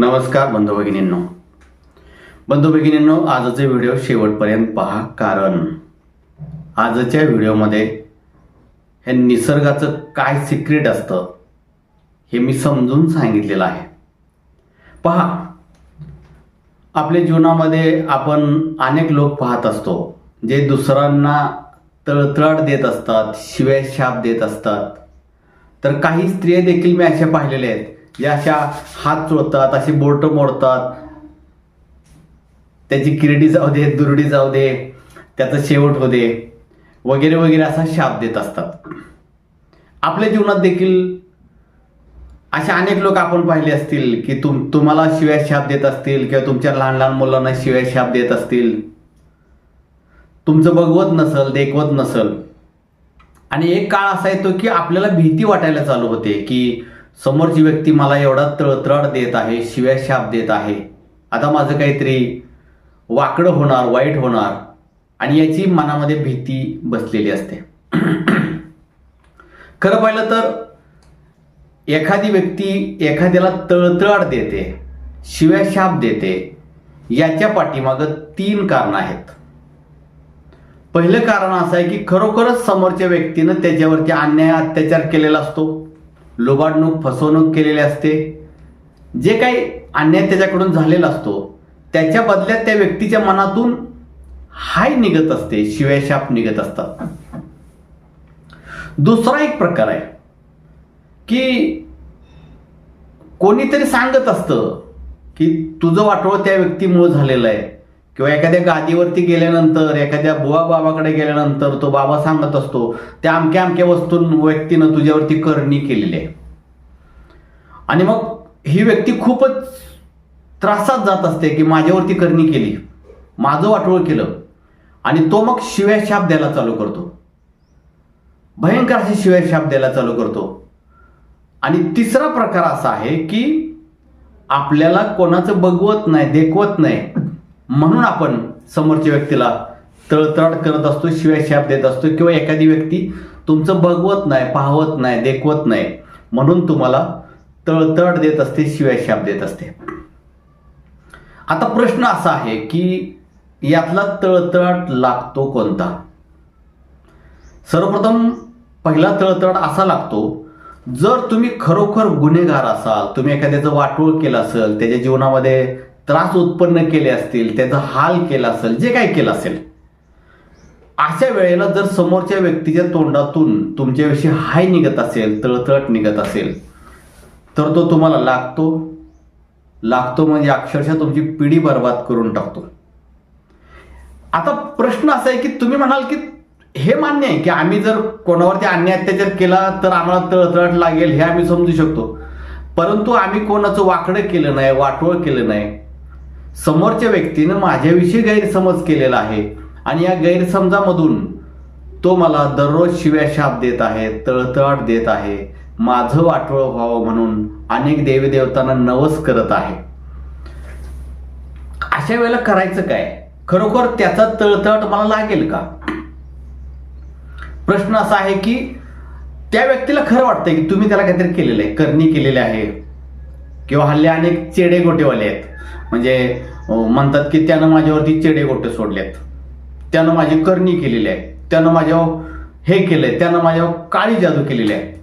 नमस्कार बंधू भगिनींनो. बंधू भगिनींनो आजचे व्हिडिओ शेवटपर्यंत पहा कारण आजच्या व्हिडिओमध्ये हे निसर्गाचं काय सिक्रेट असतं हे मी समजून सांगितलेलं आहे. पहा आपल्या जीवनामध्ये आपण अनेक लोक पाहत असतो जे दुसऱ्यांना तळतळाट देत असतात शिव्या शाप देत असतात. तर काही स्त्रिया देखील मी अशा पाहिलेल्या आहेत. या अशा हात चोळतात अशी बोट मोडतात. त्याची किरडी जाऊ दे दुरडी जाऊ दे त्याचा शेवट होऊ दे वगैरे वगैरे असा शाप देत असतात. आपल्या जीवनात देखील असे अनेक लोक आपण पाहिले असतील की तुम तुम्हाला शिव्या शाप देत असतील किंवा तुमच्या लहान लहान मुलांना शिव्या शाप देत असतील. तुमचं बघवत नसल देखवत नसल. आणि एक काळ असा येतो की आपल्याला भीती वाटायला चालू होते की समोरची व्यक्ती मला एवढा तळतळाट देत आहे शिव्या शाप देत आहे. आता माझं काहीतरी वाकडं होणार वाईट होणार आणि याची मनामध्ये भीती बसलेली असते. खरं पाहिलं तर एखादी व्यक्ती एखाद्याला तळतळाट देते शिव्या शाप देते याच्या पाठीमागं तीन कारणं आहेत. पहिलं कारण असं आहे की खरोखरच समोरच्या व्यक्तीनं त्याच्यावरती अन्याय अत्याचार केलेला असतो. लुबाडणूक फसवणूक केलेली असते. जे काही अन्याय त्याच्याकडून झालेला असतो त्याच्या बदल्यात त्या व्यक्तीच्या मनातून हाय निघत असते शिव्याशाप निघत असतात. दुसरा एक प्रकार आहे की कोणीतरी सांगत असतं की तुझं वाटोळ त्या व्यक्तीमुळे झालेलं आहे. किंवा एखाद्या गादीवरती गेल्यानंतर एखाद्या बुवा बाबाकडे गेल्यानंतर तो बाबा सांगत असतो त्या अमक्या अमक्या वस्तू व्यक्तीनं तुझ्यावरती करणी केलेली आहे. आणि मग ही व्यक्ती खूपच त्रासात जात असते की माझ्यावरती करणी केली माझं वाटोळ केलं आणि तो मग शिव्या शाप द्यायला चालू करतो. भयंकर असे शिव्या शाप द्यायला चालू करतो. आणि तिसरा प्रकार असा आहे की आपल्याला कोणाचं बघवत नाही देखवत नाही म्हणून आपण समोरच्या व्यक्तीला तळतळ करत असतो शिवाय शाप देत असतो किंवा एखादी व्यक्ती तुमचं बघवत नाही पाहवत नाही देखवत नाही म्हणून तुम्हाला तळतळ देत असते शिवाय शाप देत असते. आता प्रश्न असा आहे की यातला तळतळ लागतो कोणता? सर्वप्रथम पहिला तळतळ असा लागतो जर तुम्ही खरोखर गुन्हेगार असाल तुम्ही एखाद्याचं वाटोळ केलं असेल त्याच्या जीवनामध्ये त्रास उत्पन्न केले असतील त्याचा हाल केला असेल जे काही केलं असेल. अशा वेळेला जर समोरच्या व्यक्तीच्या तोंडातून तुमच्याविषयी हाय निघत असेल तळतळट निघत असेल तर तो तुम्हाला लागतो. लागतो म्हणजे अक्षरशः तुमची पिढी बर्बाद करून टाकतो. आता प्रश्न असा आहे की तुम्ही म्हणाल की हे मान्य आहे की आम्ही जर कोणावरती अन्याय अत्याचार केला तर आम्हाला तळतळट लागेल हे आम्ही समजू शकतो. परंतु आम्ही कोणाचं वाकडं केलं नाही वाटोळ केलं नाही समोरच्या व्यक्तीनं माझ्याविषयी गैरसमज केलेला आहे आणि या गैरसमजामधून तो मला दररोज शिव्या शाप देत आहे तळतळाट देत आहे माझं वाटोळ व्हावं म्हणून अनेक देवीदेवतांना नवस करत आहे. अशा वेळेला करायचं काय? खरोखर त्याचा तळतळाट मला लागेल का? प्रश्न असा आहे की त्या व्यक्तीला खरं वाटतंय की तुम्ही त्याला काहीतरी केलेलं आहे करणी केलेली आहे. किंवा हल्ले अनेक चेडे गोटेवाले आहेत. म्हणजे म्हणतात की त्यानं माझ्यावरती चेडे गोटे सोडलेत. त्यानं माझी करणी केलेली आहे. त्यानं माझ्यावर हे केलंय. त्यानं माझ्यावर काळी जादू केलेली आहे.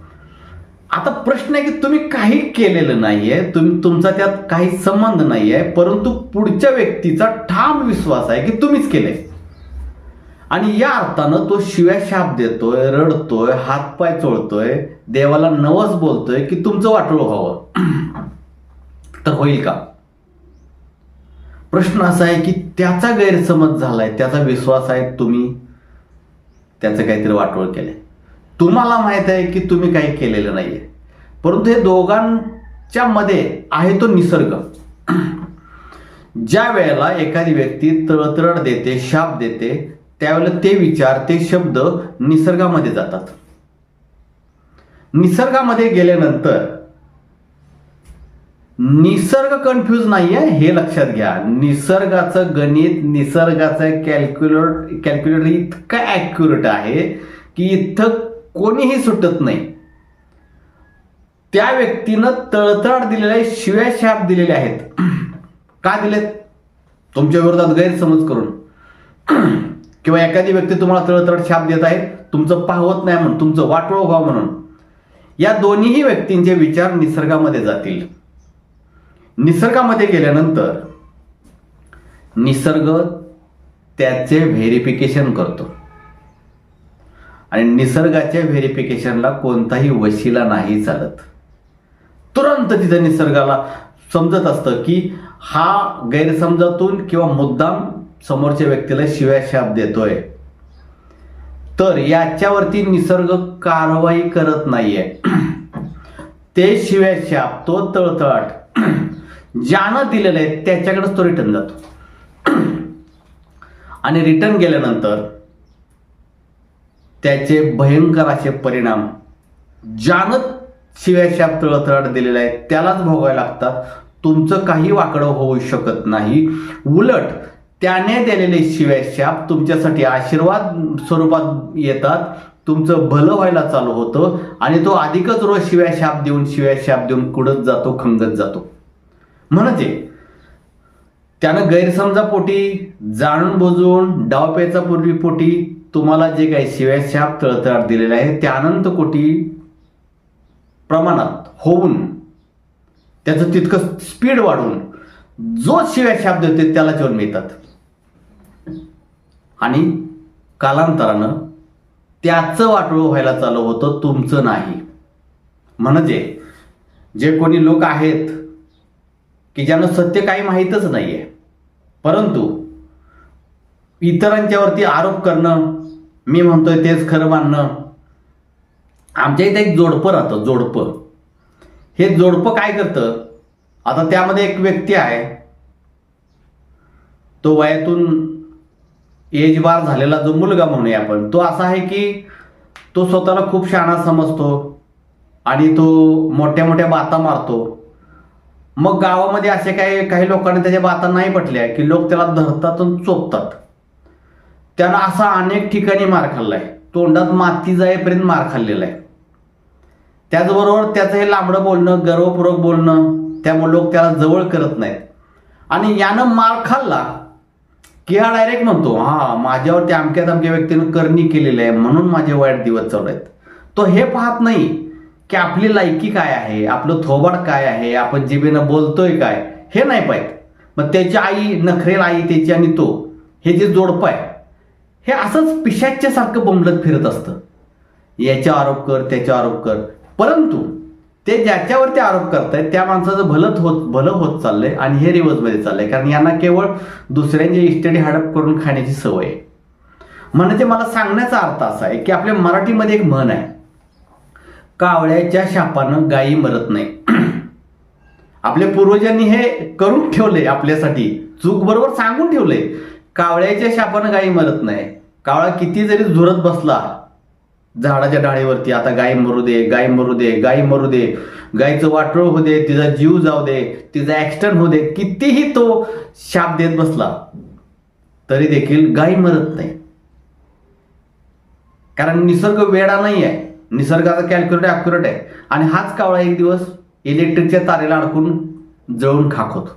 आता प्रश्न आहे की तुम्ही काही केलेलं नाहीये. तुम्ही तुमचा त्यात काही संबंध नाही आहे परंतु पुढच्या व्यक्तीचा ठाम विश्वास आहे की तुम्हीच केलंय. आणि या अर्थानं तो शिव्या शाप देतोय रडतोय हातपाय चोळतोय देवाला नवस बोलतोय की तुमचं वाटोळ व्हावं. तर होईल का? प्रश्न असा आहे की त्याचा गैरसमज झालाय त्याचा विश्वास आहे तुम्ही त्याचं काहीतरी वाटोळ केलंय. तुम्हाला माहीत आहे की तुम्ही काही केलेलं नाहीये. परंतु हे दोघांच्या मध्ये आहे तो निसर्ग. ज्या वेळेला एखादी व्यक्ती तळतळ देते शाप देते त्यावेळेला ते विचार ते शब्द निसर्गामध्ये जातात. निसर्गामध्ये गेल्यानंतर निसर्ग कन्फ्यूज नाहीये हे लक्षात घ्या. निसर्गाचं गणित निसर्गाचं कॅल्क्युलेट कॅल्क्युलेटर इतकं ॲक्युरेट आहे की इथं कोणीही सुटत नाही. त्या व्यक्तीनं तळतळ दिलेले शिव्या शाप दिलेले आहेत. का दिलेत? तुमच्या विरोधात गैरसमज करून. किंवा एखादी व्यक्ती तुम्हाला तळतळ शाप देत आहे तुमचं पाहवत नाही म्हणून तुमचं वाटोळ व्हावं म्हणून. या दोन्हीही व्यक्तींचे विचार निसर्गामध्ये जातील. निसर्गामध्ये गेल्यानंतर निसर्ग त्याचे व्हेरिफिकेशन करतो. आणि निसर्गाच्या व्हेरिफिकेशनला कोणताही वशिला नाही चालत. तुरंत तिथं निसर्गाला समजत असतं की हा गैरसमजातून किंवा मुद्दाम समोरच्या व्यक्तीला शिव्या शाप देतोय. तर याच्यावरती निसर्ग कारवाई करत नाहीये. ते शिव्या शाप तो तळतळाट ज्यानं दिलेलं आहे त्याच्याकडेच तो रिटर्न जातो. आणि रिटर्न गेल्यानंतर त्याचे भयंकर असे परिणाम ज्यानं शिव्याशाप तळतळाट दिलेला आहे त्यालाच भोगायला लागतात. तुमचं काही वाकडं होऊ शकत नाही. उलट त्याने दिलेले शिव्याशाप तुमच्यासाठी आशीर्वाद स्वरूपात येतात. तुमचं भलं व्हायला चालू होतं आणि तो अधिकच रोज शिव्याशाप देऊन शिव्याशाप देऊन कुडत जातो खंगत जातो. म्हणजे त्यानं गैरसमजापोटी जाणून बुजून डावपेचा पूर्वी पोटी तुम्हाला जे काही शिव्याशाप तळतळाट दिलेले आहे त्यानंत कोटी प्रमाणात होऊन त्याचं तितकं स्पीड वाढून जो शिव्याशाप देते त्याला जेवण मिळतात. आणि कालांतरानं त्याचं वाटोळं व्हायला चालू होतं तुमचं नाही. म्हणजे जे कोणी लोक आहेत की ज्यांना सत्य काही माहीतच नाही आहे परंतु इतरांच्यावरती आरोप करणं मी म्हणतोय तेच खरं मानणं आमच्या इथे एक जोडपं राहतं जोडपं. हे जोडपं काय करतं? आता त्यामध्ये एक व्यक्ती आहे. तो वयातून एज बार झालेला जो मुलगा म्हणूया आपण तो असा आहे की तो स्वतःला खूप शहाणा समजतो आणि तो मोठ्या मोठ्या बाता मारतो. मग गावामध्ये असे काही काही लोकांनी त्याच्या बाता नाही पटल्या की लोक त्याला धरतात आणि चोपतात. त्यानं असा अनेक ठिकाणी मार खाल्लाय. तोंडात माती जाईपर्यंत मार खाल्लेला आहे त्याचबरोबर त्याचं हे लांबडं बोलणं गर्वपूर्वक बोलणं त्यामुळे लोक त्याला जवळ करत नाहीत. आणि यानं मार खाल्ला की हा डायरेक्ट म्हणतो हा माझ्यावरती अमक्यात अमक्या व्यक्तीनं करणी केलेली आहे म्हणून माझे वाईट दिवस चालू आहेत. तो हे पाहत नाही. की आपली लायकी काय आहे आपलं थोबाड काय आहे आपण जिबेनं बोलतोय काय हे नाही पाहिजे. मग त्याची आई नखरेल आई त्याची आणि तो हे जे जोडपं आहे हे असंच पिशाच्या सारखं बोंबलत फिरत असतं. याच्या आरोप कर त्याच्या आरोप कर. परंतु ते ज्याच्यावरती आरोप करतायत त्या माणसाचं भलत होत भलं होत चाललंय आणि हे रिवर्समध्ये चाललंय. कारण यांना केवळ दुसऱ्यांची इस्टडी हडप करून खाण्याची सवय आहे. म्हणजे मला सांगण्याचा अर्थ असा आहे की आपल्या मराठीमध्ये एक म्हण आहे. कावळ्याच्या शापानं गायी मरत नाही. आपल्या पूर्वजांनी हे करून ठेवले आपल्यासाठी. चूक बरोबर सांगून ठेवले. कावळ्याच्या शापानं गायी मरत नाही. कावळा किती जरी झुरत बसला झाडाच्या डाळीवरती आता गाय मरू दे गाय मरू दे गाय मरू दे गायचं वाटोळ होऊ दे तिचा जीव जाऊ दे तिचा ऍक्सिडेंट होऊ दे कितीही तो शाप देत बसला तरी देखील गाय मरत नाही. कारण निसर्ग वेडा नाही आहे निसर्गाचा कॅल्क्युलेट ॲक्युरेट आहे. आणि हाच कावळा एक दिवस इलेक्ट्रिकच्या तारेला अडकून जळून खाक होतो.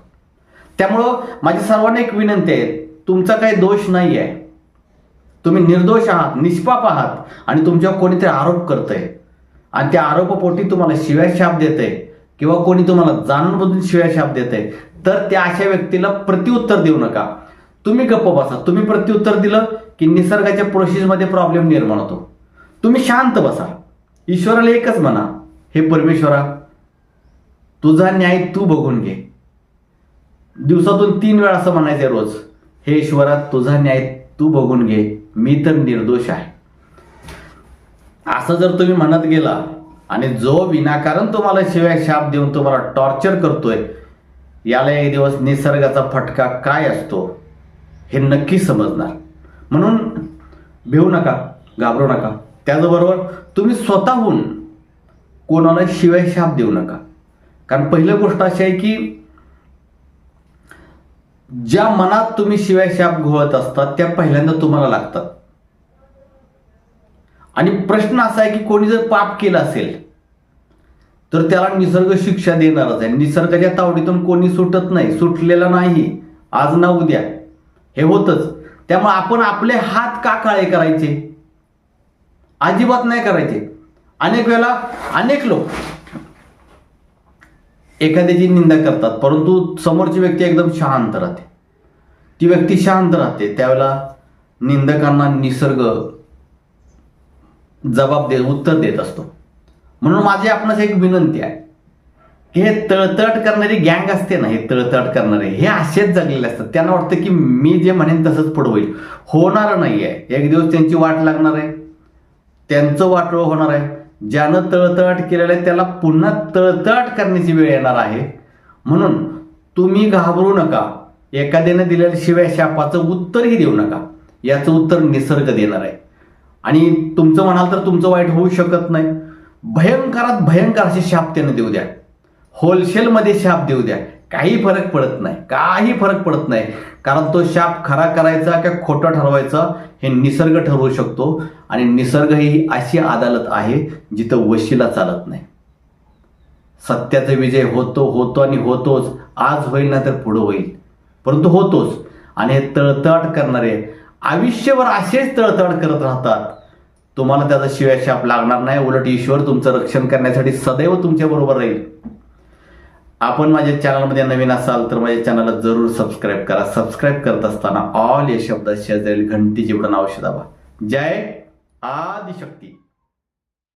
त्यामुळं माझी सर्वांना एक विनंती आहे तुमचा काही दोष नाही आहे. तुम्ही निर्दोष आहात निष्पाप आहात आणि तुमच्यावर कोणीतरी आरोप करतंय. आणि त्या आरोपापोटी तुम्हाला शिव्या शाप आहे किंवा कोणी तुम्हाला जाणून बुजून शिव्या शाप देतंय तर त्या अशा व्यक्तीला प्रत्युत्तर देऊ नका. तुम्ही गप्प बसा. तुम्ही प्रत्युत्तर दिलं की निसर्गाच्या प्रोसेसमध्ये प्रॉब्लेम निर्माण होतो. तुम्ही शांत बसा. ईश्वराला एकच म्हणा हे परमेश्वरा तुझा न्याय तू बघून घे. दिवसातून तीन वेळा असं म्हणायचं आहे रोज हे ईश्वरा तुझा न्याय तू बघून घे मी तर निर्दोष आहे. असं जर तुम्ही म्हणत गेला आणि जो विनाकारण तुम्हाला शिवाय शाप देऊन तुम्हाला टॉर्चर करतोय याला एक दिवस निसर्गाचा फटका काय असतो हे नक्की समजणार. म्हणून भिवू नका घाबरू नका. त्याचबरोबर तुम्ही स्वतःहून कोणाला शिवाय शाप देऊ नका. कारण पहिली गोष्ट अशी आहे की ज्या मनात तुम्ही शिवाय शाप घोळत असतात त्या पहिल्यांदा तुम्हाला लागतात. आणि प्रश्न असा आहे की कोणी जर पाप केलं असेल तर त्याला निसर्ग शिक्षा देणारच आहे. निसर्गाच्या तावडीतून कोणी सुटत नाही सुटलेला नाही. आज ना उद्या. हे होतच. त्यामुळे आपण आपले हात का काळे करायचे? अजिबात नाही करायचे. अनेक वेळेला अनेक लोक एखाद्याची निंदा करतात परंतु समोरची व्यक्ती एकदम शांत राहते. ती व्यक्ती शांत राहते त्यावेळेला निंदकांना निसर्ग जबाब दे उत्तर देत असतो. म्हणून माझी आपणास एक विनंती आहे की हे तळतळ करणारी गँग असते ना हे तळतळ करणारे हे असेच जगलेले असतात. त्यांना वाटतं की मी जे म्हणेन तसंच पुढं होईल. होणार नाही आहे एक दिवस त्यांची वाट लागणार आहे. त्यांचं वाटोळ होणार आहे. ज्यानं तळतळाट केलेलं आहे त्याला पुन्हा तळतळाट करण्याची वेळ येणार आहे. म्हणून तुम्ही घाबरू नका. एखाद्याने दिलेल्या शिवाय शापाचं उत्तरही देऊ नका. याचं उत्तर निसर्ग देणार आहे. आणि तुमचं म्हणाल तर तुमचं वाईट होऊ शकत नाही. भयंकरात भयंकर असे शाप त्यानं देऊ द्या. होलसेलमध्ये शाप देऊ द्या. काही फरक पडत नाही. काही फरक पडत नाही. कारण तो शाप खरा करायचा का खोटा ठरवायचा हे निसर्ग ठरवू शकतो. आणि निसर्ग ही अशी अदालत आहे जिथं वशीला चालत नाही. सत्याचा विजय होतो होतो आणि होतोच. आज होईल ना तर पुढं होईल. परंतु होतोच. आणि हे तळतळ करणारे आयुष्यभर असेच तळतळ करत राहतात. तुम्हाला त्याचा शिवाय शाप लागणार नाही. उलट ईश्वर तुमचं रक्षण करण्यासाठी सदैव तुमच्या बरोबर राहील. आपण माझ्या चॅनलमध्ये नवीन असाल तर माझ्या चॅनलला जरूर सबस्क्राईब करा. सबस्क्राईब करत असताना ऑल या शब्दात शेजारील घंटी बटन औषध दाबा. जय आदिशक्ती.